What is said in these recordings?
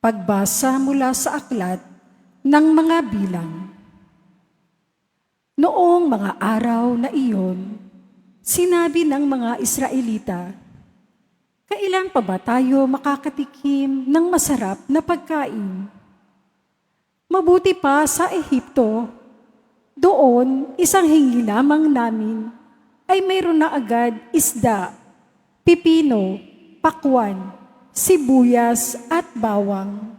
Pagbasa mula sa aklat ng mga bilang. Noong mga araw na iyon, sinabi ng mga Israelita, Kailan pa ba tayo makakatikim ng masarap na pagkain? Mabuti pa sa Ehipto, doon isang hingi lamang namin ay mayroon na agad isda, pipino, pakwan, sibuyas at bawang.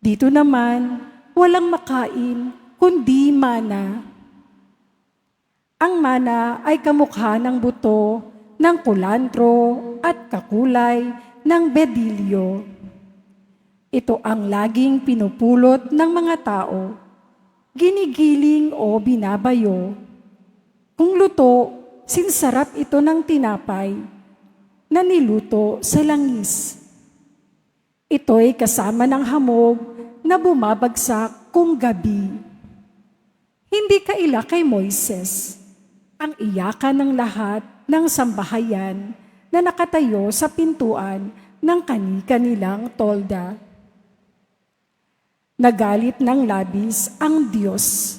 Dito naman, walang makain kundi mana. Ang mana ay kamukha ng buto ng kulantro at kakulay ng bedilyo. Ito ang laging pinupulot ng mga tao, ginigiling o binabayo. Kung luto, sinsarap ito ng tinapay na niluto sa langis. Ito'y kasama ng hamog na bumabagsak kung gabi. Hindi kaila kay Moises ang iyakan ng lahat ng sambahayan na nakatayo sa pintuan ng kani-kanilang tolda. Nagalit ng labis ang Diyos,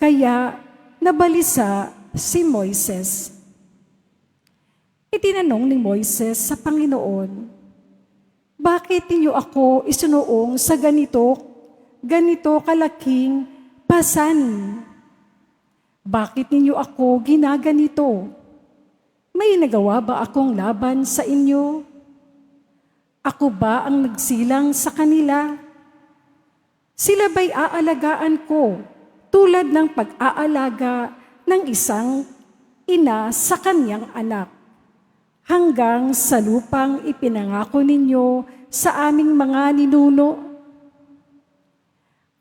kaya nabalisa si Moises. Itinanong ni Moises sa Panginoon, Bakit ninyo ako isunoong sa ganito, ganito kalaking pasanin? Bakit ninyo ako ginaganito? May nagawa ba akong laban sa inyo? Ako ba ang nagsilang sa kanila? Sila ba'y aalagaan ko tulad ng pag-aalaga ng isang ina sa kanyang anak? Hanggang sa lupang ipinangako ninyo sa aming mga ninuno?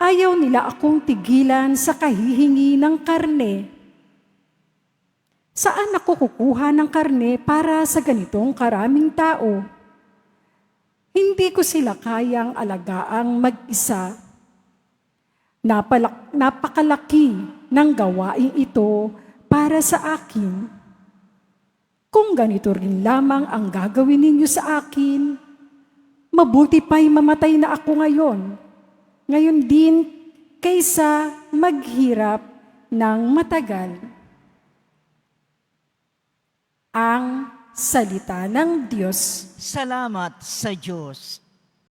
Ayaw nila akong tigilan sa kahihingi ng karne. Saan ako kukuha ng karne para sa ganitong karaming tao? Hindi ko sila kayang alagaang mag-isa. Napalak, napakalaki ng gawain ito para sa akin. Kung ganito rin lamang ang gagawin ninyo sa akin, mabuti pa'y mamatay na ako ngayon ngayon din kaysa maghirap ng matagal. Ang salita ng Diyos. Salamat sa Diyos.